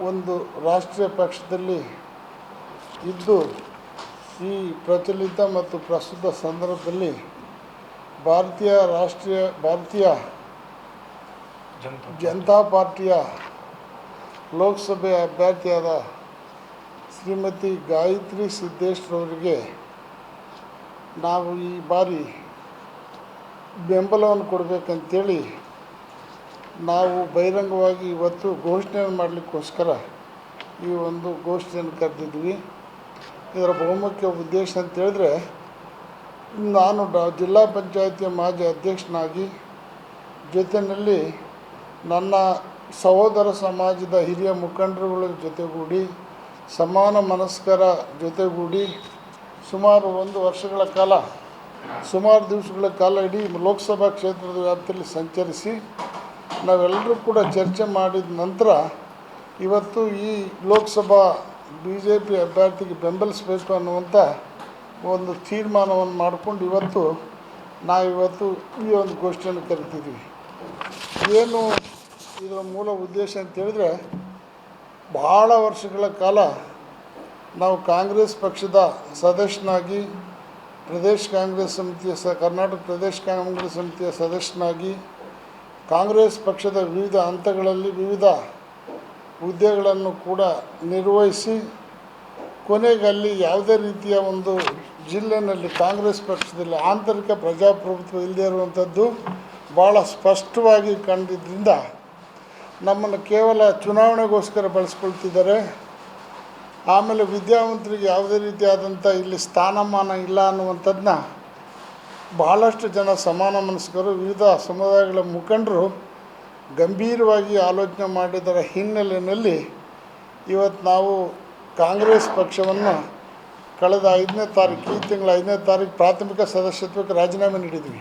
ಒಂದು ರಾಷ್ಟ್ರೀಯ ಪಕ್ಷದಲ್ಲಿ ಇದ್ದು ಈ ಪ್ರಚಲಿತ ಮತ್ತು ಪ್ರಸ್ತುತ ಸಂದರ್ಭದಲ್ಲಿ ಭಾರತೀಯ ರಾಷ್ಟ್ರೀಯ ಭಾರತೀಯ ಜನತಾ ಪಾರ್ಟಿಯ ಲೋಕಸಭೆ ಅಭ್ಯರ್ಥಿಯಾದ ಶ್ರೀಮತಿ ಗಾಯತ್ರಿ ಸಿದ್ದೇಶ್ವರವರಿಗೆ ನಾವು ಈ ಬಾರಿ ಬೆಂಬಲವನ್ನು ಕೊಡಬೇಕಂತೇಳಿ ನಾವು ಬಹಿರಂಗವಾಗಿ ಇವತ್ತು ಘೋಷಣೆಯನ್ನು ಮಾಡಲಿಕ್ಕೋಸ್ಕರ ಈ ಒಂದು ಘೋಷಣೆಯನ್ನು ಕರೆದಿದ್ವಿ. ಇದರ ಬಹುಮುಖ್ಯ ಉದ್ದೇಶ ಅಂತೇಳಿದ್ರೆ, ನಾನು ಜಿಲ್ಲಾ ಪಂಚಾಯತಿಯ ಮಾಜಿ ಅಧ್ಯಕ್ಷನಾಗಿ ಜೊತೆಯಲ್ಲಿ ನನ್ನ ಸಹೋದರ ಸಮಾಜದ ಹಿರಿಯ ಮುಖಂಡರುಗಳ ಜೊತೆಗೂಡಿ, ಸಮಾನ ಮನಸ್ಕರ ಜೊತೆಗೂಡಿ ಸುಮಾರು ಒಂದು ವರ್ಷಗಳ ಕಾಲ, ಸುಮಾರು ದಿವಸಗಳ ಕಾಲ ಇಡೀ ಲೋಕಸಭಾ ಕ್ಷೇತ್ರದ ವ್ಯಾಪ್ತಿಯಲ್ಲಿ ಸಂಚರಿಸಿ ನಾವೆಲ್ಲರೂ ಕೂಡ ಚರ್ಚೆ ಮಾಡಿದ ನಂತರ ಇವತ್ತು ಈ ಲೋಕಸಭಾ ಬಿ ಜೆ ಪಿ ಅಭ್ಯರ್ಥಿಗೆ ಬೆಂಬಲಿಸಬೇಕು ಅನ್ನುವಂಥ ಒಂದು ತೀರ್ಮಾನವನ್ನು ಮಾಡಿಕೊಂಡು ಇವತ್ತು ನಾವಿವತ್ತು ಈ ಒಂದು ಗೋಷ್ಠಿಯನ್ನು ಕರಿತಿದ್ವಿ ಏನು ಇದರ ಮೂಲ ಉದ್ದೇಶ ಅಂತ ಹೇಳಿದ್ರೆ ಭಾಳ ವರ್ಷಗಳ ಕಾಲ ನಾವು ಕಾಂಗ್ರೆಸ್ ಪಕ್ಷದ ಸದಸ್ಯನಾಗಿ, ಪ್ರದೇಶ್ ಕಾಂಗ್ರೆಸ್ ಸಮಿತಿಯ ಸ, ಕರ್ನಾಟಕ ಪ್ರದೇಶ ಕಾಂಗ್ರೆಸ್ ಸಮಿತಿಯ ಸದಸ್ಯನಾಗಿ ಕಾಂಗ್ರೆಸ್ ಪಕ್ಷದ ವಿವಿಧ ಹಂತಗಳಲ್ಲಿ ವಿವಿಧ ಹುದ್ದೆಗಳನ್ನು ಕೂಡ ನಿರ್ವಹಿಸಿ, ಕೊನೆಗಲ್ಲಿ ಯಾವುದೇ ರೀತಿಯ ಒಂದು ಜಿಲ್ಲೆಯಲ್ಲಿ ಕಾಂಗ್ರೆಸ್ ಪಕ್ಷದಲ್ಲಿ ಆಂತರಿಕ ಪ್ರಜಾಪ್ರಭುತ್ವ ಇಲ್ಲದೇ ಇರುವಂಥದ್ದು ಭಾಳ ಸ್ಪಷ್ಟವಾಗಿ ಕಂಡಿದ್ದರಿಂದ ನಮ್ಮನ್ನು ಕೇವಲ ಚುನಾವಣೆಗೋಸ್ಕರ ಬಳಸ್ಕೊಳ್ತಿದ್ದಾರೆ. ಆಮೇಲೆ ವಿದ್ಯಾವಂತರಿಗೆ ಯಾವುದೇ ರೀತಿಯಾದಂಥ ಇಲ್ಲಿ ಸ್ಥಾನಮಾನ ಇಲ್ಲ ಅನ್ನುವಂಥದ್ದನ್ನ ಭಾಳಷ್ಟು ಜನ ಸಮಾನ ಮನಸ್ಕರು, ವಿವಿಧ ಸಮುದಾಯಗಳ ಮುಖಂಡರು ಗಂಭೀರವಾಗಿ ಆಲೋಚನೆ ಮಾಡಿದರ ಹಿನ್ನೆಲೆಯಲ್ಲಿ ಇವತ್ತು ನಾವು ಕಾಂಗ್ರೆಸ್ ಪಕ್ಷವನ್ನು ಕಳೆದ ಐದನೇ ತಾರೀಕು, ಈ ತಿಂಗಳ ಐದನೇ ತಾರೀಕು ಪ್ರಾಥಮಿಕ ಸದಸ್ಯತ್ವಕ್ಕೆ ರಾಜೀನಾಮೆ ನೀಡಿದ್ವಿ.